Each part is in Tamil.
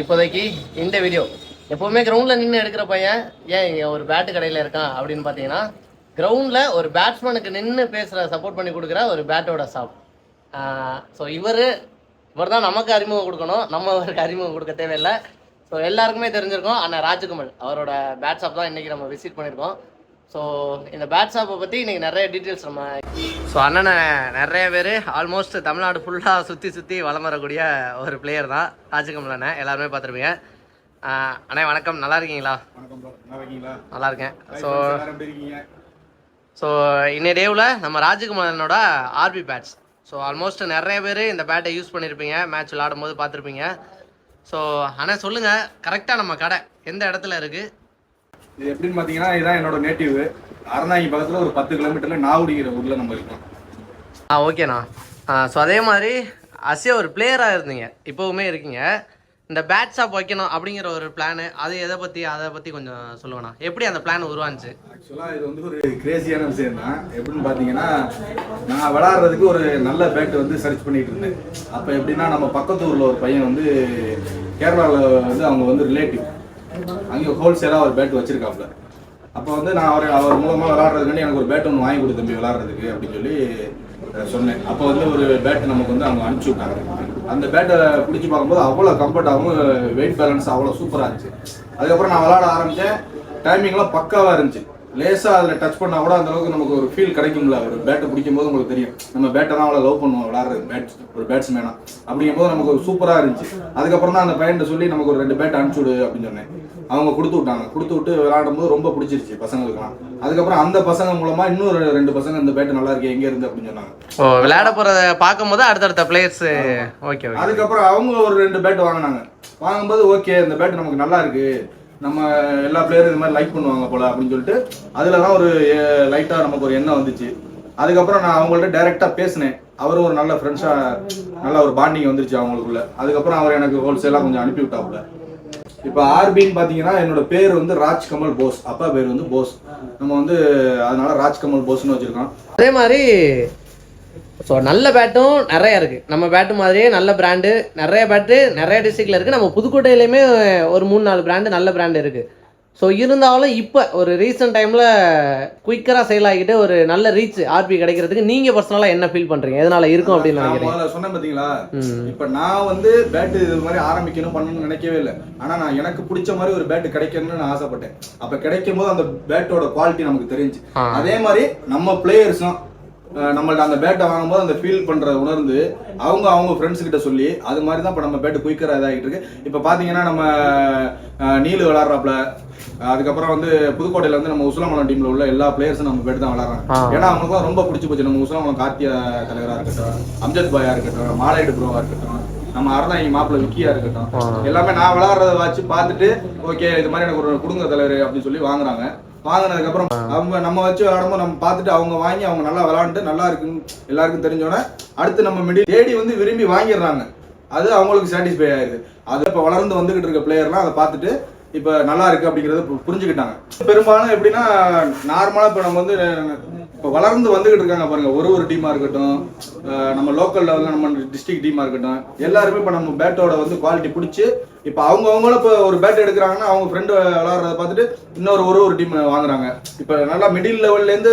இப்போதைக்கு இந்த வீடியோ எப்போவுமே கிரவுண்டில் நின்று எடுக்கிற பையன் ஏன் இங்கே ஒரு பேட்டு கடையில் இருக்கான் அப்படின்னு பார்த்தீங்கன்னா கிரவுண்டில் ஒரு பேட்ஸ்மேனுக்கு நின்று பேசுகிற சப்போர்ட் பண்ணி கொடுக்குற ஒரு பேட்டோட ஷாப் ஸோ இவர் இவர் தான் நமக்கு அறிமுகம் கொடுக்கணும். நம்ம அவருக்கு அறிமுகம் கொடுக்க தேவையில்லை. ஸோ எல்லாருக்குமே தெரிஞ்சிருக்கோம். அண்ணன் ராஜகுமல் அவரோட பேட் ஷாப் தான் இன்றைக்கி நம்ம விசிட் பண்ணியிருக்கோம். ஸோ இந்த பேட் ஷாப்பை பற்றி இன்றைக்கி நிறைய டீட்டெயில்ஸ் நம்ம ஸோ அண்ணனை நிறைய பேர் ஆல்மோஸ்ட் தமிழ்நாடு ஃபுல்லாக சுற்றி சுற்றி வலம் வரக்கூடிய ஒரு பிளேயர் தான் ராஜகமல் அண்ணன். எல்லாருமே பார்த்துருப்பீங்க. அண்ணே வணக்கம். நல்லா இருக்கீங்களா. நல்லா இருக்கேன். ஸோ ஸோ இன்னைய டேவில் நம்ம ராஜகுமாரனோட ஆர்பி பேட்ஸ் ஸோ ஆல்மோஸ்ட் நிறைய பேர் இந்த பேட்டை யூஸ் பண்ணியிருப்பீங்க மேட்ச் விளாடும் போது பார்த்துருப்பீங்க. ஸோ ஆனால் சொல்லுங்கள் கரெக்டாக நம்ம கடை எந்த இடத்துல இருக்குது இது எப்படின்னு பாத்தீங்கன்னா இதுதான் என்னோட நேட்டிவ் அறநாங்கி பக்கத்துல ஒரு பத்து கிலோமீட்டர்ல நாவுடிங்கிற ஊர்ல நம்ம இருக்கோம். ஆ ஓகேண்ணா ஸோ அதே மாதிரி அசியா ஒரு பிளேயராக இருந்தீங்க. இப்போவுமே இருக்கீங்க. இந்த பேட் ஷாப் வைக்கணும் அப்படிங்கிற ஒரு பிளானு அது எதை பற்றி அதை பற்றி கொஞ்சம் சொல்லுவேண்ணா எப்படி அந்த பிளான் உருவானுச்சு? ஆக்சுவலா இது வந்து ஒரு கிரேசியான விஷயம் தான் எப்படின்னு பாத்தீங்கன்னா நான் விளையாடுறதுக்கு ஒரு நல்ல பேட் வந்து சர்ச் பண்ணிட்டு இருந்தேன். அப்ப எப்படின்னா நம்ம பக்கத்து ஊர்ல ஒரு பையன் வந்து கேரளால வந்து அவங்க வந்து ரிலேட்டிவ் அங்கே ஹோல்சேலாக ஒரு பேட் வச்சிருக்காப்ல அப்போ வந்து நான் அவர் அவர் மூலமாக விளாட்றதுக்கு எனக்கு ஒரு பேட் ஒன்று வாங்கி கொடு தம்பி விளாட்றதுக்கு அப்படின்னு சொல்லி சொன்னேன். அப்போ வந்து ஒரு பேட் நமக்கு வந்து அவங்க அனுப்பிச்சி விட்டாங்க. அந்த பேட்டை பிடிச்சி பார்க்கும்போது அவ்வளோ கம்ஃபர்டாகவும் வெயிட் பேலன்ஸ் அவ்வளோ சூப்பராக இருந்துச்சு. அதுக்கப்புறம் நான் விளாட ஆரம்பித்தேன் டைமிங்லாம் பக்காவாக இருந்துச்சு. லேசாக அதில் டச் பண்ணா கூட அந்த அளவுக்கு நமக்கு ஒரு ஃபீல் கிடைக்கும்ல. ஒரு பேட்டை பிடிக்கும் போது உங்களுக்கு தெரியும். நம்ம பேட்டை தான் அவ்வளோ லவ் பண்ணுவோம் விளாட்றது பேட் ஒரு பேட்ஸ்மேனா அப்படிங்கும் போது நமக்கு ஒரு சூப்பராக இருந்துச்சு. அதுக்கப்புறம் தான் அந்த பையன்கிட்ட சொல்லி நமக்கு ஒரு ரெண்டு பேட் அனுப்பிச்சு விடு அப்படின்னு சொன்னேன். அவங்க கொடுத்து விட்டாங்க. கொடுத்து விட்டு விளையாடும் போது ரொம்ப பிடிச்சிருச்சு பசங்களுக்குலாம் அதுக்கப்புறம் அந்த பசங்க மூலமா இன்னும் ரெண்டு பசங்க இந்த பேட் நல்லா இருக்கு எங்க இருந்து அப்படின்னு சொன்னாங்க. விளையாட போகிறத பார்க்கும்போது அடுத்தடுத்த பிளேயர்ஸு ஓகே ஓகே. அதுக்கப்புறம் அவங்க ஒரு ரெண்டு பேட் வாங்கினாங்க. வாங்கும்போது ஓகே இந்த பேட் நமக்கு நல்லா இருக்கு. நம்ம எல்லா பிளேயரும் இது மாதிரி லைக் பண்ணுவாங்க போல அப்படின்னு சொல்லிட்டு அதுல தான் ஒரு லைட்டா நமக்கு ஒரு எண்ணம் வந்துச்சு. அதுக்கப்புறம் நான் அவங்கள்ட்ட டைரக்டா பேசினேன். அவரும் ஒரு நல்ல ஃப்ரெண்ட்ஸா நல்ல ஒரு பாண்டிங் வந்துருச்சு அவங்களுக்குள்ள. அதுக்கப்புறம் அவர் எனக்கு ஹோல்சேலாக கொஞ்சம் அனுப்பி விட்டாப்புல. இப்போ ஆர்பின்னு பார்த்தீங்கன்னா என்னோட பேர் வந்து ராஜ் கமல் போஸ். அப்பா பேர் வந்து போஸ். நம்ம வந்து அதனால ராஜ் கமல் போஸ்னு வச்சிருக்கோம். அதே மாதிரி ஸோ நல்ல பேட்டும் நிறைய இருக்குது நம்ம பேட்டு மாதிரியே நல்ல பிராண்டு நிறைய பேட்டு நிறைய டிஸ்ட்ரிக்டில் இருக்குது நம்ம புதுக்கோட்டையிலையுமே ஒரு மூணு நாலு பிராண்டு நல்ல பிராண்டு இருக்குது ஸோ இருந்தாலும் இப்போ ஒரு ரீசெண்ட் டைமில் குயிக்கராக சேல் ஆகிட்டு ஒரு நல்ல ரீச் ஆர்பி கிடைக்கிறதுக்கு நீங்கள் பர்சனலாக என்ன ஃபீல் பண்ணுறீங்க எதனால் இருக்கும் அப்படின்னு நான் நினைக்கிறீங்க? முதல்ல சொன்னேன் பாத்தீங்களா? ம். இப்ப நான் வந்து பேட் இது மாதிரி ஆரம்பிக்கணும் பண்ணணும்னு நினைக்கவே இல்லை. ஆனா நான் எனக்கு பிடிச்ச மாதிரி ஒரு பேட் கிடைக்கணும்னு நான் ஆசைப்பட்டேன். அப்ப கிடைக்கும் போது அந்த பேட்டோட குவாலிட்டி நமக்கு தெரிஞ்சு. அதே மாதிரி நம்ம பிளேயர்ஸும் நம்மள்ட்ட அந்த பேட்டை வாங்கும்போது அந்த ஃபீல் பண்றத உணர்ந்து அவங்க அவங்க ஃப்ரெண்ட்ஸ் கிட்ட சொல்லி அது மாதிரி தான் இப்போ நம்ம பேட்டு குயிக்கரா இதாகிட்டு இருக்கு. இப்போ பாத்தீங்கன்னா நம்ம நீலு விளாட்றாப்ல. அதுக்கப்புறம் வந்து புதுக்கோட்டையில வந்து நம்ம உசுலமலம் டீம்ல உள்ள எல்லா பிளேயர்ஸும் நம்ம பேட்டு தான் விளாட்றாங்க. ஏன்னா அவங்களுக்கும் ரொம்ப பிடிச்சி போச்சு. நம்ம உசுலமலம் கார்த்தியா தலைவரா இருக்கட்டும் அம்ஜத் பாயா இருக்கட்டும் மாலையீடு ப்ரோவா இருக்கட்டும் நம்ம அறந்தாங்கி மாப்பிள்ள விக்கியா இருக்கட்டும். எல்லாமே நான் விளாடுறத வச்சு பார்த்துட்டு ஓகே இது மாதிரி எனக்கு ஒரு குடுங்க தலைவர் அப்படின்னு சொல்லி வாங்குறாங்க. வாங்கினதுக்கு அப்புறம் அவங்க நம்ம வச்சு விளாடும்போது நம்ம பார்த்துட்டு அவங்க வாங்கி அவங்க நல்லா விளாண்டு நல்லா இருக்குன்னு எல்லாருக்கும் தெரிஞ்சோடனே அடுத்து நம்ம மிடி லேடி வந்து விரும்பி வாங்கிடுறாங்க. அது அவங்களுக்கு சாட்டிஸ்ஃபை ஆயிருது அது இப்போ வளர்ந்து வந்துகிட்டு இருக்க பிளேயர்லாம் அதை பார்த்துட்டு இப்போ நல்லா இருக்கு அப்படிங்கறத பு- புரிஞ்சுக்கிட்டாங்க. பெரும்பாலும் எப்படின்னா நார்மலா இப்போ நம்ம வந்து இப்போ வளர்ந்து வந்துகிட்டு இருக்காங்க பாருங்க. ஒரு ஒரு டீமா இருக்கட்டும் நம்ம லோக்கல் லெவலில் நம்ம டிஸ்ட்ரிக்ட் டீமா இருக்கட்டும் எல்லாருமே இப்போ நம்ம பேட்டோட வந்து குவாலிட்டி பிடிச்சி இப்போ அவங்க அவங்கள இப்போ ஒரு பேட் எடுக்கிறாங்கன்னா அவங்க ஃப்ரெண்டு விளாட்றத பார்த்துட்டு இன்னொரு ஒரு ஒரு டீம் வாங்குறாங்க. இப்போ நல்லா மிடில் லெவல்லேருந்து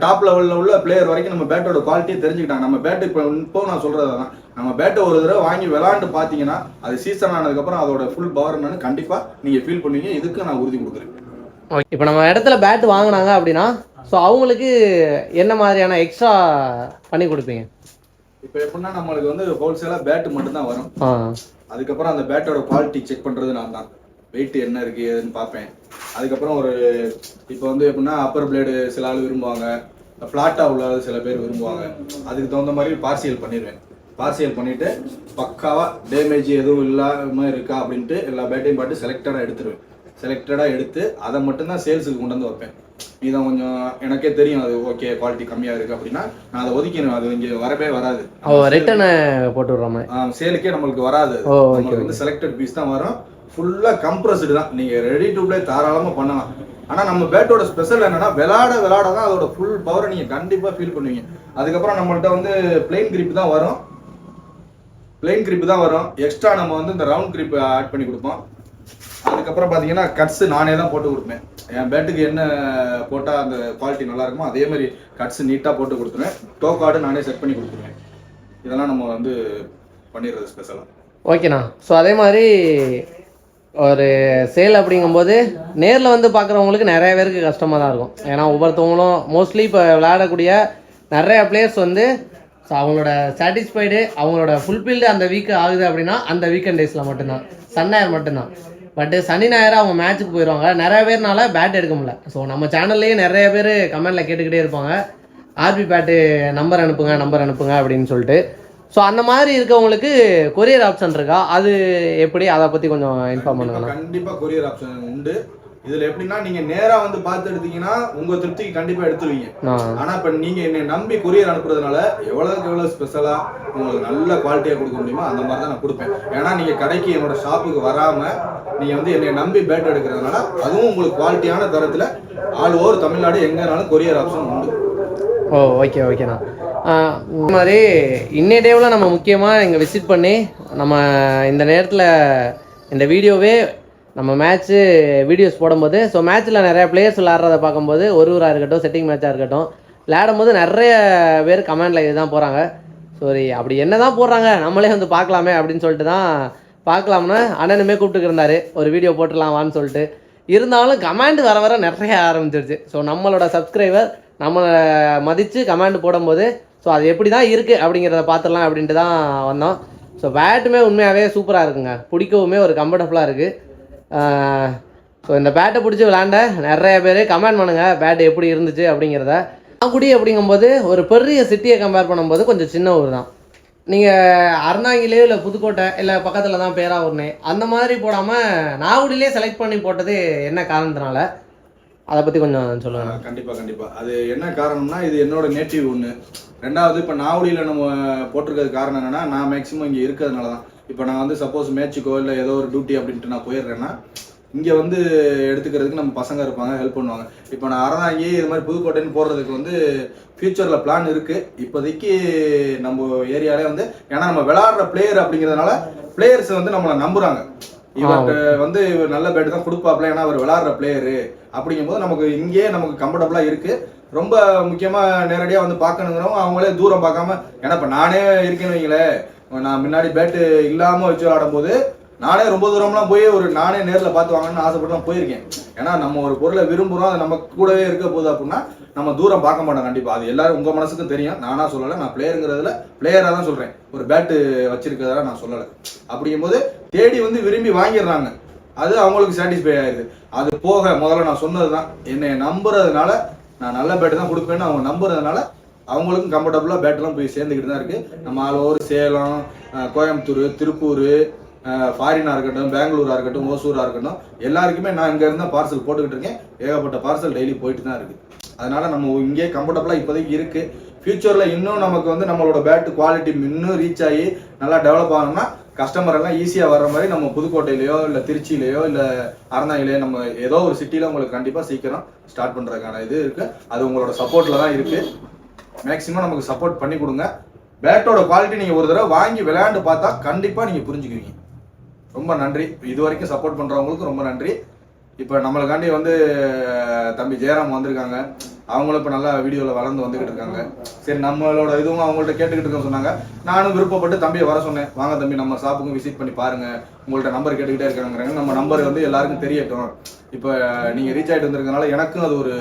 டாப் லெவலில் உள்ள பிளேயர் வரைக்கும் நம்ம பேட்டோட குவாலிட்டியை தெரிஞ்சுக்கிட்டாங்க. நம்ம பேட் இப்போ இப்போ நான் சொல்றது தான் நம்ம பேட்டை ஒரு தடவை வாங்கி விளாண்டு பார்த்தீங்கன்னா அது சீசன் ஆனதுக்கப்புறம் அதோட ஃபுல் பவர் என்னன்னு கண்டிப்பாக நீங்கள் ஃபீல் பண்ணுவீங்க. இதுக்கு நான் உறுதி கொடுக்குறேன். இப்போ நம்ம இடத்துல பேட் வாங்கினாங்க அப்படின்னா ஸோ அவங்களுக்கு என்ன மாதிரியான எக்ஸ்ட்ரா பண்ணி கொடுப்பீங்க? இப்போ எப்படின்னா நம்மளுக்கு வந்து ஹோல்சேலாக பேட்டு மட்டும்தான் வரும். அதுக்கப்புறம் அந்த பேட்டோட குவாலிட்டி செக் பண்ணுறது நான் தான். வெயிட் என்ன இருக்கு ஏதுன்னு பார்ப்பேன். அதுக்கப்புறம் ஒரு இப்போ வந்து எப்படின்னா அப்பர் பிளேடு சில ஆள் விரும்புவாங்க. ஃப்ளாட்டாக உள்ள சில பேர் விரும்புவாங்க. அதுக்கு தகுந்த மாதிரி பார்சியல் பண்ணிடுவேன். பார்சியல் பண்ணிட்டு பக்காவா டேமேஜ் எதுவும் இல்லாம இருக்கா அப்படின்ட்டு எல்லா பேட்டையும் பார்த்து செலக்டடாக எடுத்துருவேன். செலக்டடாக எடுத்து அதை மட்டும்தான் சேல்ஸுக்கு கொண்டு வந்து வைப்பேன். இதான் கொஞ்சம் எனக்கே தெரியும் அது ஓகே குவாலிட்டி கம்மியாக இருக்கு அப்படின்னா நான் அதை ஒதுக்கிடுவேன். அது இங்கே வரவே வராது. ரிட்டனை போட்டு சேலுக்கே நம்மளுக்கு வராது. நம்மளுக்கு வந்து செலக்டட் பீஸ் தான் வரும். ஃபுல்லா கம்ப்ரஸ்டு தான். நீங்க ரெடி டு ப்ளே தாராளமா பண்ணலாம். ஆனா நம்ம பேட்டோட ஸ்பெஷல் என்னன்னா விளாட விளாட தான் அதோட ஃபுல் பவரை நீங்க கண்டிப்பா ஃபீல் பண்ணுவீங்க. அதுக்கப்புறம் நம்மள்ட்ட வந்து பிளெயின் கிரிப் தான் வரும். பிளெயின் கிரிப்பு தான் வரும். எக்ஸ்ட்ரா நம்ம வந்து இந்த ரவுண்ட் கிரிப் ஆட் பண்ணி கொடுப்போம். அதுக்கப்புறம் பார்த்தீங்கன்னா கட்ஸு நானே தான் போட்டு கொடுப்பேன். என் பேட்டுக்கு என்ன போட்டால் அந்த குவாலிட்டி நல்லா இருக்குமோ அதே மாதிரி கட்ஸு நீட்டாக போட்டு கொடுத்துருவேன். டோ கார்டு நானே செட் பண்ணி கொடுத்துருவேன். இதெல்லாம் நம்ம வந்து பண்ணிடுறது ஸ்பெஷலாக ஓகேண்ணா ஸோ அதே மாதிரி ஒரு சேல் அப்படிங்கும்போது நேரில் வந்து பார்க்குறவங்களுக்கு நிறைய பேருக்கு கஷ்டமாக தான் இருக்கும். ஏன்னா ஒவ்வொருத்தவங்களும் மோஸ்ட்லி இப்போ விளையாடக்கூடிய நிறைய பிளேயர்ஸ் வந்து ஸோ அவங்களோட சாட்டிஸ்ஃபைடு அவங்களோட ஃபுல்ஃபில்டு அந்த வீக் ஆகுது அப்படின்னா அந்த வீக்கெண்ட் டேஸில் மட்டும்தான். சன் ஞாயிறு மட்டும்தான். பட்டு சனி ஞாயிறு அவங்க மேட்ச்சுக்கு போயிடுவாங்க நிறைய பேர்னால பேட் எடுக்க முடியல. ஸோ நம்ம சேனல்லையே நிறைய பேர் கமெண்டில் கேட்டுக்கிட்டே இருப்பாங்க. ஆர்பி பேட்டு நம்பர் அனுப்புங்க நம்பர் அனுப்புங்க அப்படின்னு சொல்லிட்டு. ஸோ அந்த மாதிரி இருக்கவங்களுக்கு கொரியர் ஆப்ஷன் இருக்கா? அது எப்படி? அதை பற்றி கொஞ்சம் இன்ஃபார்ம் பண்ணுங்க கண்டிப்பாக கொரியர் ஆப்ஷன் உண்டு. இதுல எப்படின்னா நீங்க நேரா வந்து பார்த்து எடுத்தீங்கன்னா உங்க திருப்திக்கு கண்டிப்பா எடுத்துருவீங்க. ஆனா இப்ப நீங்க என்னை நம்பி கொரியர் அனுப்புறதுனால எவ்வளவுக்கு எவ்வளவு ஸ்பெஷலா உங்களுக்கு நல்ல குவாலிட்டியா கொடுக்க முடியுமோ அந்த மாதிரி தான் நான் கொடுப்பேன். ஏன்னா நீங்க கடைக்கு என்னோட ஷாப்புக்கு வராம நீங்க வந்து என்னை நம்பி பேட் எடுக்கிறதுனால அதுவும் உங்களுக்கு குவாலிட்டியான தரத்துல ஆல் ஓவர் தமிழ்நாடு எங்கனாலும் கொரியர் ஆப்ஷன் உண்டு. ஓ ஓகே ஓகேண்ணா இந்த மாதிரி இன்னைய டேவில் நம்ம முக்கியமாக இங்கே விசிட் பண்ணி நம்ம இந்த நேரத்தில் இந்த வீடியோவே நம்ம மேட்ச்சு வீடியோஸ் போடும்போது ஸோ மேட்ச்சில் நிறைய பிளேயர்ஸ் விளாட்றத பார்க்கும்போது ஒரு ஊராக இருக்கட்டும் செட்டிங் மேட்சாக இருக்கட்டும் விளையாடும் போது நிறைய பேர் கமெண்டில் இதுதான் போகிறாங்க சரி அப்படி என்ன தான் போடுறாங்க? நம்மளே வந்து பார்க்கலாமே அப்படின்னு சொல்லிட்டு தான் பார்க்கலாம்னு அண்ணனுமே கூப்பிட்டுக்கு இருந்தார். ஒரு வீடியோ போட்டுடலாம் வான்னு சொல்லிட்டு. இருந்தாலும் கமெண்ட் வர வர நிறைய ஆரம்பிச்சிருச்சு. ஸோ நம்மளோட சப்ஸ்கிரைபர் நம்மளை மதித்து கமெண்ட் போடும்போது ஸோ அது எப்படி தான் இருக்குது அப்படிங்கிறத பார்த்துடலாம் அப்படின்ட்டு தான் வந்தோம். ஸோ பேட்டுமே உண்மையாகவே சூப்பராக இருக்குங்க. பிடிக்கவுமே ஒரு கம்ஃபர்டபுளாக இருக்குது ஸோ இந்த பேட்டை பிடிச்சி விளாண்ட நிறைய பேர் கமெண்ட் பண்ணுங்கள் பேட் எப்படி இருந்துச்சு அப்படிங்கிறத. நாகுடி அப்படிங்கும்போது ஒரு பெரிய சிட்டியை கம்பேர் பண்ணும்போது கொஞ்சம் சின்ன ஊர் தான். நீங்கள் அறந்தாங்கிலேயோ இல்லை புதுக்கோட்டை இல்லை பக்கத்தில் தான் பேராவூர்னே அந்த மாதிரி போடாமல் நாகுடியிலே செலக்ட் பண்ணி போட்டது என்ன காரணத்தினால? அதை பற்றி கொஞ்சம் சொல்லுங்கள் கண்டிப்பாக கண்டிப்பாக அது என்ன காரணம்னா இது என்னோட நேட்டிவ் ஒன்று ரெண்டாவது இப்போ நாவடியில் நம்ம போட்டிருக்கிறது காரணம் என்னென்னா நான் மேக்ஸிமம் இங்கே இருக்கிறதுனால தான் இப்போ நான் வந்து சப்போஸ் மேட்ச்சுக்கோ இல்லை ஏதோ ஒரு டியூட்டி அப்படின்ட்டு நான் போயிடுறேன்னா இங்கே வந்து எடுத்துக்கிறதுக்கு நம்ம பசங்க இருப்பாங்க ஹெல்ப் பண்ணுவாங்க. இப்போ நான் அறந்தாங்கி இது மாதிரி புதுக்கோட்டைன்னு போடுறதுக்கு வந்து ஃபியூச்சரில் பிளான் இருக்கு. இப்போதைக்கு நம்ம ஏரியாலே வந்து ஏன்னா நம்ம விளையாடுற பிளேயர் அப்படிங்கிறதுனால பிளேயர்ஸ் வந்து நம்மளை நம்புறாங்க. இவர்கிட்ட வந்து இவர் நல்ல பேட் தான் கொடுப்பாப்ல ஏன்னா அவர் விளையாடுற பிளேயரு அப்படிங்கும்போது நமக்கு இங்கேயே நமக்கு கம்ஃபர்டபுளா இருக்கு. ரொம்ப முக்கியமா நேரடியா வந்து பார்க்கணுங்கிறவங்க அவங்களே தூரம் பார்க்காம ஏன்னா இப்ப நானே இருக்கேன்னு வைங்களேன். நான் முன்னாடி பேட்டு இல்லாமல் வச்சு விளாடும் போது நானே ரொம்ப தூரம்லாம் போய் ஒரு நானே நேரில் பார்த்து வாங்கணும்னு ஆசைப்பட்டு தான் போயிருக்கேன். ஏன்னா நம்ம ஒரு பொருளை விரும்புகிறோம் அது நம்ம கூடவே இருக்க போகுது அப்படின்னா நம்ம தூரம் பார்க்க மாட்டோம் கண்டிப்பாக அது எல்லாரும் உங்கள் மனசுக்கும் தெரியும். நானாக சொல்லலை நான் பிளேயருங்கிறதுல பிளேயராக தான் சொல்கிறேன் ஒரு பேட்டு வச்சிருக்கிறதா நான் சொல்லலை. அப்படிங்கும்போது தேடி வந்து விரும்பி வாங்கிடுறாங்க. அது அவங்களுக்கு சாட்டிஸ்ஃபை ஆயிடுது. அது போக முதல்ல நான் சொன்னது தான் என்னை நம்புறதுனால நான் நல்ல பேட்டு தான் கொடுப்பேன்னு அவங்க நம்புறதுனால அவங்களுக்கும் கம்ஃபர்டபுளாக பேட்டெல்லாம் போய் சேர்ந்துக்கிட்டு தான் இருக்குது நம்ம ஆல் ஓவர் சேலம் கோயம்புத்தூர் திருப்பூர் ஃபாரினாக இருக்கட்டும் பெங்களூராக இருக்கட்டும் ஓசூராக இருக்கட்டும் எல்லாருக்குமே நான் இங்க பார்சல் போட்டுக்கிட்டு இருக்கேன். ஏகப்பட்ட பார்சல் டெய்லி போயிட்டு தான் இருக்குது அதனால் நம்ம இங்கே கம்ஃபர்டபுளாக இப்போதைக்கு இருக்குது ஃப்யூச்சரில் இன்னும் நமக்கு வந்து நம்மளோட பேட் குவாலிட்டி இன்னும் ரீச் ஆகி நல்லா டெவலப் ஆகணும்னா கஸ்டமர் எல்லாம் ஈஸியாக வர்ற மாதிரி நம்ம புதுக்கோட்டையிலையோ இல்லை திருச்சியிலையோ இல்லை அறந்தாங்கிலையோ நம்ம ஏதோ ஒரு சிட்டியில் உங்களுக்கு கண்டிப்பாக சீக்கிரம் ஸ்டார்ட் பண்ணுறதுக்கான இது இருக்குது அது உங்களோட சப்போர்ட்டில் தான் இருக்குது மேக்ஸிமம் நமக்கு சப்போர்ட் பண்ணி கொடுங்க. பேட்டோட குவாலிட்டி நீங்கள் ஒரு தடவை வாங்கி விளையாண்டு பார்த்தா கண்டிப்பாக நீங்கள் புரிஞ்சுக்குவீங்க. ரொம்ப நன்றி. இது வரைக்கும் சப்போர்ட் பண்ணுறவங்களுக்கு ரொம்ப நன்றி. இப்போ நம்மளுக்காண்டி வந்து தம்பி ஜெயராம் வந்திருக்காங்க. அவங்களும் இப்போ நல்லா வீடியோவில் வளர்ந்து வந்துகிட்டு இருக்காங்க. சரி நம்மளோட இதுவும் அவங்கள்ட்ட கேட்டுக்கிட்டு இருக்கோம் சொன்னாங்க. நானும் விருப்பப்பட்டு தம்பியை வர சொன்னேன். வாங்க தம்பி நம்ம ஷாப்புக்கும் விசிட் பண்ணி பாருங்க. உங்கள்ட்ட நம்பர் கேட்டுக்கிட்டே இருக்காங்கிறாங்க நம்ம நம்பர் வந்து எல்லாருக்கும் தெரியட்டும். இப்போ நீங்கள் ரீச் ஆகிட்டு வந்திருக்கனால எனக்கும் அது ஒரு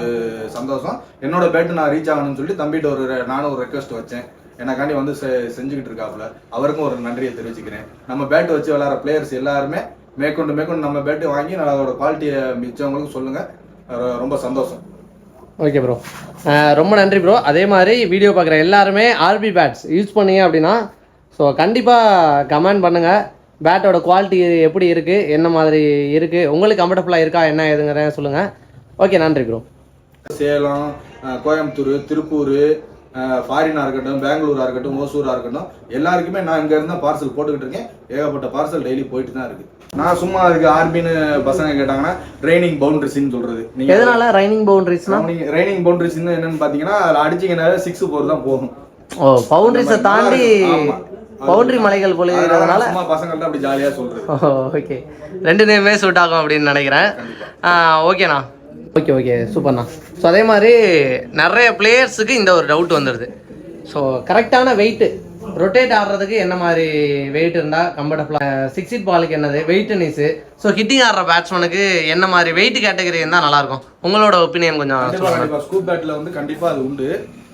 சந்தோஷம். என்னோட பேட்டு நான் ரீச் ஆகணும்னு சொல்லி தம்பிகிட்ட ஒரு நானும் ஒரு ரெக்வஸ்ட் வச்சேன். எனக்காண்டி வந்து செ- செஞ்சுக்கிட்டு இருக்காப்புல. அவருக்கும் ஒரு நன்றியை தெரிவிச்சுக்கிறேன். நம்ம பேட் வச்சு விளாட்ற பிளேயர்ஸ் எல்லாருமே மேற்கொண்டு மேற்கொண்டு நம்ம பேட்டு வாங்கி நான் அதோட குவாலிட்டியை மிச்சவங்களுக்கும் சொல்லுங்க. ரொ- ரொம்ப சந்தோஷம். ஓகே ப்ரோ ரொம்ப நன்றி ப்ரோ அதே மாதிரி வீடியோ பார்க்குற எல்லாருமே ஆர்பி பேட்ஸ் யூஸ் பண்ணீங்க அப்படின்னா ஸோ கண்டிப்பாக கமெண்ட் பண்ணுங்கள் பேட்டோட குவாலிட்டி எப்படி இருக்குது என்ன மாதிரி இருக்குது உங்களுக்கு கம்ஃபர்டபுளாக இருக்கா என்ன ஏதுங்கிறத சொல்லுங்கள் ஓகே நன்றி ப்ரோ சேலம் கோயம்புத்தூர் திருப்பூர் ஃபாரினா இருக்கட்டும் பெங்களூரா இருக்கட்டும் ஓசூரா இருக்கட்டும் எல்லாருக்குமே நான் இங்க இருந்தா பார்சல் போட்டுக்கிட்டு இருக்கேன். ஏகப்பட்ட பார்சல் டெய்லி போயிட்டு தான் இருக்கு. நான் சும்மா அதுக்கு ஆர்பின்னு பசங்க கேட்டாங்கன்னா ட்ரைனிங் பவுண்டரிஸ்ன்னு சொல்றது. நீங்க எதனால? ரைனிங் பவுண்டரிஸ்னா ரைனிங் பவுண்டரிஸ் என்னன்னு பாத்தீங்கன்னா அதுல அடிச்சீங்கன்னா சிக்ஸ் போர் தான் போகும். ஓ பவுண்டரிஸை தாண்டி. பவுண்டரி மலைகள் பொழிகிறதுனால சும்மா பசங்கள்ட்ட அப்படி ஜாலியா சொல்றது. ஓகே ரெண்டு நேமே சூட் ஆகும் அப்படின்னு நினைக்கிறேன். ஓகேண்ணா ஓகே ஓகே சூப்பர்ண்ணா ஸோ அதே மாதிரி நிறைய பிளேயர்ஸுக்கு இந்த ஒரு டவுட் வந்துடுது ஸோ கரெக்டான வெயிட்டு ரொட்டேட் ஆடுறதுக்கு என்ன மாதிரி வெயிட் இருந்தால் கம்ஃபர்டபுளாக சிக்ஸ் இட் பாலுக்கு என்னது? வெயிட் டென்னிஸு ஸோ ஹிட்டிங் ஆடுற பேட்ஸ்மேனுக்கு என்ன மாதிரி வெயிட் கேட்டகரி இருந்தால் நல்லாயிருக்கும் உங்களோட ஒப்பீனியன் கொஞ்சம் ஸ்கூப் பேட்ல வந்து கண்டிப்பா அது உண்டு.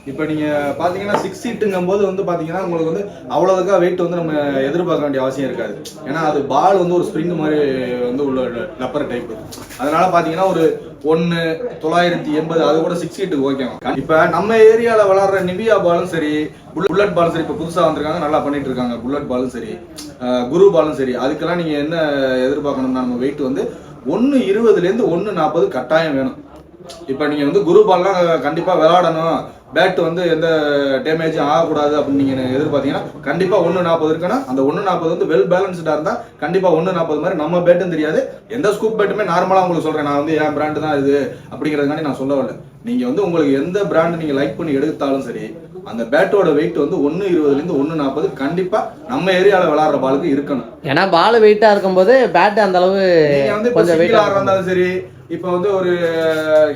இப்போ நீங்கள் பார்த்தீங்கன்னா சிக்ஸ் சீட்டுங்கும் போது வந்து பார்த்தீங்கன்னா உங்களுக்கு வந்து அவ்வளோக்கா வெயிட் வந்து நம்ம எதிர்பார்க்க வேண்டிய அவசியம் இருக்காது. ஏன்னா அது பால் வந்து ஒரு ஸ்ப்ரிங் மாதிரி வந்து உள்ள லப்பர் டைப் அதனால பார்த்தீங்கன்னா ஒரு ஒன்று தொள்ளாயிரத்தி எண்பது அது கூட சிக்ஸ் சீட்டுக்கு ஓகேவா இப்போ நம்ம ஏரியாவில் விளாட்ற நிவியா பாலும் சரி புல்லட் பாலும் சரி இப்போ புதுசாக வந்திருக்காங்க நல்லா பண்ணிட்டு இருக்காங்க. புல்லட் பாலும் சரி குரு பாலும் சரி அதுக்கெல்லாம் நீங்கள் என்ன எதிர்பார்க்கணும்னா நம்ம வெயிட் வந்து ஒன்று இருபதுலேருந்து ஒன்று நாற்பது கட்டாயம் வேணும். இப்போ நீங்கள் வந்து குரு பால்லாம் கண்டிப்பாக விளாடணும். பேட் வந்து எந்த டேமேஜும் ஆகக்கூடாது அப்படின்னு நீங்க எதிர்பார்த்தீங்கன்னா கண்டிப்பா ஒன்று நாற்பது இருக்குன்னா அந்த ஒன்று நாற்பது வந்து வெல் பேலன்ஸ்டா இருந்தா கண்டிப்பா ஒன்று நாற்பது மாதிரி நம்ம பேட்டும் தெரியாது. எந்த ஸ்கூப் பேட்டுமே நார்மலா உங்களுக்கு சொல்றேன். நான் வந்து என் பிராண்டு தான் இது அப்படிங்கிறதுக்காண்டி நான் சொல்ல வரல. நீங்க வந்து உங்களுக்கு எந்த பிராண்ட் நீங்க லைக் பண்ணி எடுத்தாலும் சரி அந்த பேட்டோட வெயிட் வந்து ஒன்று இருபதுல இருந்து ஒன்று நாற்பது கண்டிப்பா நம்ம ஏரியால விளையாடுற பாலுக்கு இருக்கணும். ஏன்னா பால் வெயிட்டாக இருக்கும்போது பேட் அந்த அளவு வந்து கொஞ்சம் இருந்தாலும் சரி இப்போ வந்து ஒரு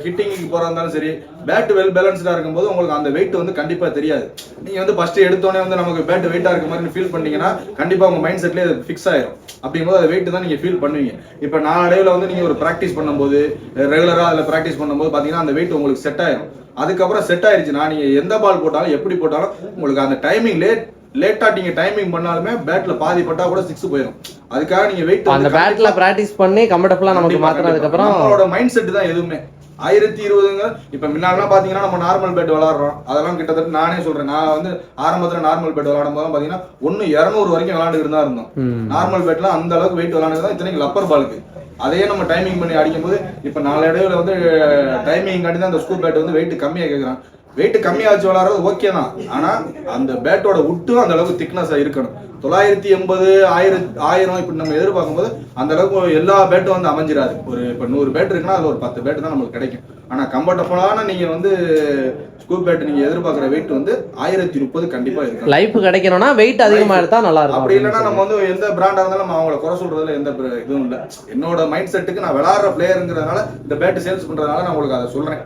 ஹிட்டிங்க்கு போறா இருந்தாலும் சரி பேட் வெல் பேலன்ஸ்டா இருக்கும்போது உங்களுக்கு அந்த வெயிட் வந்து கண்டிப்பா தெரியாது. நீங்க வந்து ஃபர்ஸ்ட் எடுத்தோடனே வந்து நமக்கு பேட் வெயிட்டா இருக்க மாதிரி ஃபீல் பண்ணீங்கன்னா கண்டிப்பா உங்க மைண்ட் செட்லயே அது ஃபிக்ஸ் ஆயிரும். அப்படிங்கும்போது அது வெயிட் தான் நீங்க ஃபீல் பண்ணுவீங்க. இப்போ நாளடைவில் வந்து நீங்க ஒரு ப்ராக்டிஸ் பண்ணும்போது ரெகுலரா அதில் ப்ராக்டிஸ் பண்ணும்போது பாத்தீங்கன்னா அந்த வெயிட் உங்களுக்கு செட் ஆயிரும். அதுக்கப்புறம் செட் ஆயிருச்சுன்னா நீங்க எந்த பால் போட்டாலும் எப்படி போட்டாலும் உங்களுக்கு அந்த டைமிங் லேட் லேட்டா நீங்க டைமிங் பண்ணாலுமே பேட்ல பாதி பட்டா கூட சிக்ஸ் போயிடும் அதுக்காக நீங்க வெயிட் அந்த பேட்ல பிராக்டிஸ் பண்ணி கம்ஃபர்டபுளாக நமக்கு கண்டிப்பா. அப்புறம் நம்மளோட மைண்ட் செட் தான் எதுவுமே. ஆயிரத்தி இருபதுங்க. இப்ப முன்னாடிலாம் பாத்தீங்கன்னா நம்ம நார்மல் பெட் விளாடுறோம் அதெல்லாம் கிட்டத்தட்ட நானே சொல்றேன். நான் வந்து ஆரம்பத்துல நார்மல் பெட் விளாடும் போது பாத்தீங்கன்னா ஒன்னு இருநூறு வரைக்கும் விளாண்டுக்கிட்டு தான் இருந்தோம். நார்மல் பெட்ல அந்த அளவுக்கு வெயிட் விளாண்டு தான் இத்தனைக்கு லப்பர் பாலுக்கு அதையே நம்ம டைமிங் பண்ணி அடிக்கும்போது இப்ப நாலு இடையில வந்து டைமிங் காட்டி தான் அந்த ஸ்கூல் பேட் வந்து வெயிட் கம்மியா கேக்குறான். வெயிட் கம்மியா வச்சு விளாடுறது ஓகே தான். ஆனா அந்த பேட்டோட உட்டும் அந்த அளவுக்கு திக்னஸா இருக்கணும். தொள்ளாயிரத்தி எண்பது ஆயிரம் ஆயிரம் இப்படி நம்ம எதிர்பார்க்கும்போது அந்த அளவுக்கு எல்லா பேட்டும் வந்து அமைஞ்சிராது. ஒரு இப்போ நூறு பேட் இருக்குன்னா அது ஒரு பத்து பேட் தான் நமக்கு கிடைக்கும். ஆனா கம்ஃபர்டபுளான நீங்க வந்து ஸ்கூப் பேட் நீங்க எதிர்பார்க்குற வெயிட் வந்து ஆயிரத்தி முப்பது கண்டிப்பா இருக்கும். லைஃப் கிடைக்கணும்னா வெயிட் அதிகமாக எடுத்தால் நல்லா இருக்கும். அப்படி இல்லைன்னா நம்ம வந்து எந்த பிராண்டா இருந்தாலும் நம்ம அவங்கள குறை சொல்றதுல எந்த இதுவும் இல்ல. என்னோட மைண்ட் செட்டுக்கு நான் விளாடுற பிளேயருங்கிறதுனால இந்த பேட் சேல்ஸ் பண்றதுனால நான் உங்களுக்கு அதை சொல்றேன்.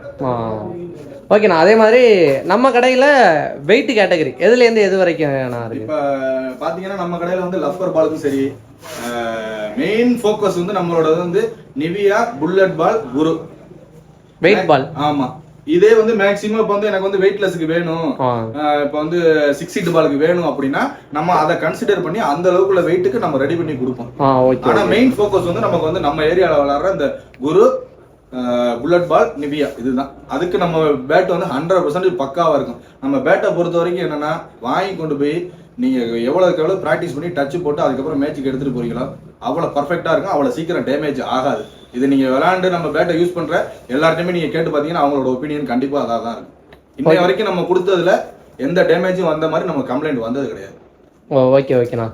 ஓகேண்ணா அதே மாதிரி நம்ம கடையில் வெயிட் கேட்டகரி எதுலேருந்து எது வரைக்கும் நான் இப்ப பாத்தீங்கன்னா நம்ம கடையில வந்து லப்பர் பாலுக்கும் சரி மெயின் ஃபோக்கஸ் வந்து நம்மளோட வந்து நிவியா புல்லட் பால் குரு. வெயிட் பால் ஆமா. இதே வந்து மேக்ஸிமம் இப்போ வந்து எனக்கு வந்து வெயிட்லெஸ்க்கு வேணும். இப்போ வந்து சிக்ஸ் சீட் பாலுக்கு வேணும் அப்படின்னா நம்ம அதை கன்சிடர் பண்ணி அந்த அளவுக்குள்ள வெயிட்டுக்கு நம்ம ரெடி பண்ணி கொடுப்போம். ஆனா மெயின் ஃபோக்கஸ் வந்து நமக்கு வந்து நம்ம ஏரியால விளையாடுற இந்த குரு புல்லட் பால் நிவியா இதுதான். அதுக்கு நம்ம பேட் வந்து ஹண்ட்ரட் பர்சன்டேஜ் பக்காவா இருக்கும். நம்ம பேட்டை பொறுத்த வரைக்கும் என்னன்னா வாங்கி கொண்டு போய் நீங்க எவ்வளவுக்கு எவ்வளவு ப்ராக்டிஸ் பண்ணி டச் போட்டு அதுக்கப்புறம் மேட்சுக்கு எடுத்துட்டு போறீங்களோ அவ்வளவு பர்ஃபெக்டா இருக்கும். அவ்வளவு சீக்கிரம் டேமேஜ் ஆகாது. இது நீங்க விளையாண்டு நம்ம பேட்டை யூஸ் பண்ற எல்லார்ட்டையுமே நீங்க கேட்டு பாத்தீங்கன்னா அவங்களோட ஒப்பீனியன் கண்டிப்பா அதாக தான் இருக்கும். இன்னைய வரைக்கும் நம்ம கொடுத்ததுல எந்த டேமேஜும் வந்த மாதிரி நம்ம கம்ப்ளைண்ட் வந்தது கிடையாது. ஓ ஓகே ஓகேண்ணா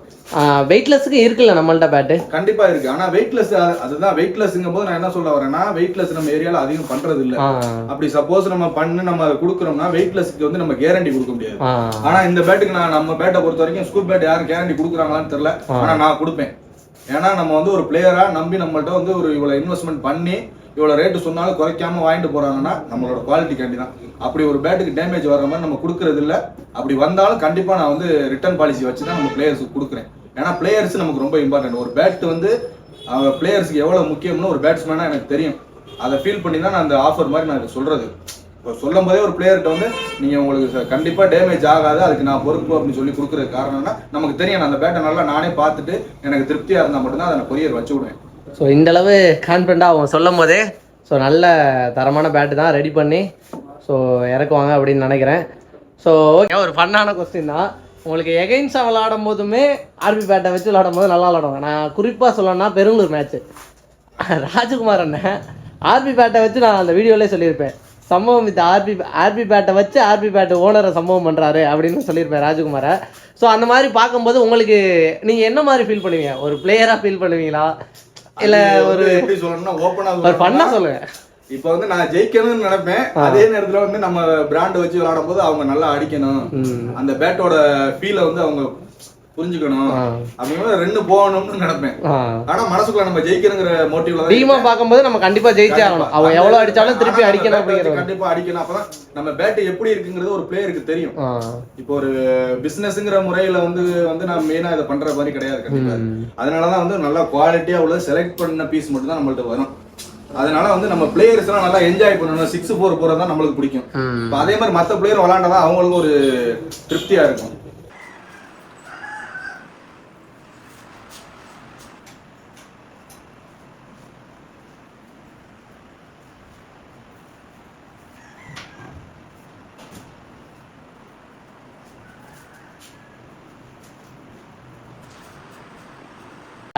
வெயிட்லெஸ்ஸுக்கு இருக்குல்ல நம்மள்ட்ட பேட்டு கண்டிப்பா இருக்கு. ஆனா வெயிட்லெஸ் அதுதான் வெயிட்லெஸ்ங்கும் போது நான் என்ன சொல்ல வரேன்னா வெயிட்லெஸ் நம்ம ஏரியால அதிகம் பண்றது இல்ல அப்படி சப்போஸ் நம்ம பண்ணி நம்ம கொடுக்குறோம்னா வெயிட்லெஸ்க்கு வந்து நம்ம கேரண்டி கொடுக்க முடியாது. ஆ. ஆனா இந்த பேட்டுக்கு நான் நம்ம பேட்டை பொறுத்த வரைக்கும் ஸ்கூல் பேட் யாரும் கேரண்டி கொடுக்குறாங்களான்னு தெரியல. ஆனா நான் கொடுப்பேன். ஏன்னா நம்ம வந்து ஒரு பிளேயரா நம்பி நம்மள்ட்ட வந்து ஒரு இவ்வளவு இன்வெஸ்ட்மெண்ட் பண்ணி இவ்வளோ ரேட்டு சொன்னாலும் குறைக்காம வாங்கிட்டு போறாங்கன்னா நம்மளோட குவாலிட்டி கேண்டி தான் அப்படி ஒரு பேட்டுக்கு டேமேஜ் வர்ற மாதிரி நம்ம கொடுக்கறது இல்ல. அப்படி வந்தாலும் கண்டிப்பா நான் வந்து ரிட்டர்ன் பாலிசி வச்சு தான் நம்ம பிளேயர்ஸுக்கு கொடுக்குறேன். ஏன்னா பிளேயர்ஸ் நமக்கு ரொம்ப இம்பார்ட்டன்ட் ஒரு பேட் வந்து அவங்க பிளேயர்ஸ்க்கு எவ்வளவு முக்கியம்னு ஒரு பேட்ஸ்மேனா எனக்கு தெரியும். அதை ஃபீல் பண்ணி தான் நான் அந்த ஆஃபர் மாதிரி நான் சொல்கிறது சொல்றது. இப்போ சொல்லும் போதே ஒரு பிளேயர்கிட்ட வந்து நீங்க உங்களுக்கு ச- கண்டிப்பா டேமேஜ் ஆகாது. அதுக்கு நான் பொறுப்பு அப்படின்னு சொல்லி கொடுக்குறது காரணம்னா நமக்கு தெரியும். நான் அந்த பேட்டை நல்லா நானே பார்த்துட்டு எனக்கு திருப்தியா இருந்தா மட்டும்தான் அதை நான் கொரியர் வச்சு விடுவேன். ஸோ இந்த அளவு கான்ஃபிடண்ட்டாக அவங்க சொல்லும் போதே ஸோ நல்ல தரமான பேட்டு தான் ரெடி பண்ணி ஸோ இறக்குவாங்க அப்படின்னு நினைக்கிறேன். ஸோ ஓகே ஒரு ஃபன்னான கொஸ்டின் தான். உங்களுக்கு எகைன்ஸ்டாக விளாடும் போதுமே ஆர்பி பேட்டை வச்சு விளாடும் போது நல்லா விளாடுவாங்க நான் குறிப்பாக சொல்லணும்னா பெருங்களூர் மேட்ச்சு ராஜகுமார் அண்ணன் ஆர்பி பேட்டை வச்சு நான் அந்த வீடியோலேயே சொல்லியிருப்பேன். சம்பவம் வித் ஆர்பி ஆர்பி பேட்டை வச்சு ஆர்பி பேட்டு ஓனரை சம்பவம் பண்ணுறாரு அப்படின்னு சொல்லியிருப்பேன் ராஜகுமாரை. ஸோ அந்த மாதிரி பார்க்கும்போது உங்களுக்கு நீங்கள் என்ன மாதிரி ஃபீல் பண்ணுவீங்க? ஒரு பிளேயராக ஃபீல் பண்ணுவீங்களா? இல்லை ஒரு எப்படி சொல்லணும்னா ஓப்பனா ஃபன்னாக சொல்லுங்கள் இப்போ வந்து நான் ஜெயிக்கணும்னு நினைப்பேன். அதே நேரத்துல வந்து நம்ம பிராண்ட் வச்சு விளையாடும் போது அவங்க நல்லா அடிக்கணும். அந்த பேட்டோட ஃபீலை வந்து அவங்க புரிஞ்சுக்கணும். அப்படிங்கிற ரெண்டு போகணும்னு நினைப்பேன். ஆனா மனசுக்குள்ள நம்ம ஜெயிக்கணுங்கிற மோட்டிவ்ல டீமா பார்க்கும்போது நம்ம கண்டிப்பா ஜெயிச்சே ஆகணும். அவன் எவ்வளவு அடிச்சாலும் திருப்பி அடிக்கணும் அப்படிங்கிற கண்டிப்பா அடிக்கணும். அப்பதான் நம்ம பேட் எப்படி இருக்குங்கிறது ஒரு பிளேயருக்கு தெரியும். இப்போ ஒரு பிசினஸ்ங்கிற முறையில வந்து வந்து நான் மெயினா இதை பண்ற மாதிரி கிடையாது கண்டிப்பா. அதனாலதான் வந்து நல்லா குவாலிட்டியா உள்ள செலக்ட் பண்ண பீஸ் மட்டும் தான் நம்மள்ட்ட வரும். அதனால வந்து நம்ம பிளேயர்ஸ் எல்லாம் நல்லா என்ஜாய் பண்ணணும். சிக்ஸ் ஃபோர் போறது தான் நம்மளுக்கு பிடிக்கும். அதே மாதிரி மத்த பிளேயர் விளாண்டாதான் அவங்களுக்கு ஒரு திருப்தியா இருக்கும்.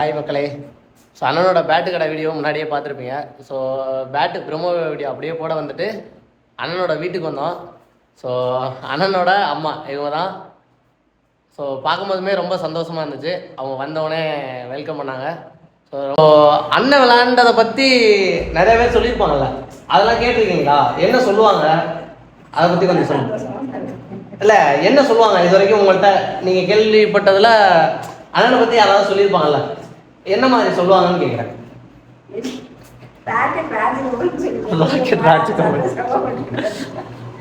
ஹாய் மக்களே. ஸோ அண்ணனோட பேட்டு கடை வீடியோ முன்னாடியே பார்த்துருப்பீங்க. ஸோ பேட்டு ப்ரொமோ வீடியோ அப்படியே போட வந்துட்டு அண்ணனோட வீட்டுக்கு வந்தோம். ஸோ அண்ணனோட அம்மா இவங்க தான். ஸோ பார்க்கும்போதுமே ரொம்ப சந்தோஷமாக இருந்துச்சு. அவங்க வந்தவொடனே வெல்கம் பண்ணாங்க. ஸோ அண்ணன் விளாண்டதை பற்றி நிறைய பேர் சொல்லியிருப்பாங்கல்ல. அதெல்லாம் கேட்டிருக்கீங்களா? என்ன சொல்லுவாங்க? அதை பற்றி கொஞ்சம் சொல்லுங்க. இல்லை என்ன சொல்லுவாங்க? இது வரைக்கும் உங்கள்கிட்ட நீங்கள் கேள்விப்பட்டதில் அண்ணனை பற்றி யாராவது சொல்லியிருப்பாங்கல்ல? என்ன மாதிரி சொல்லுவாங்கன்னு கேட்குறேன்.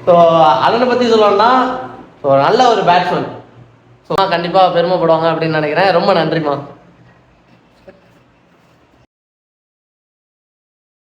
ஸோ அண்ணனை பற்றி சொல்லணும்னா ஸோ நல்ல ஒரு பேட்ஸ்மேன் ஸோ கண்டிப்பாக பெருமைப்படுவாங்க அப்படின்னு நினைக்கிறேன். ரொம்ப நன்றிம்மா.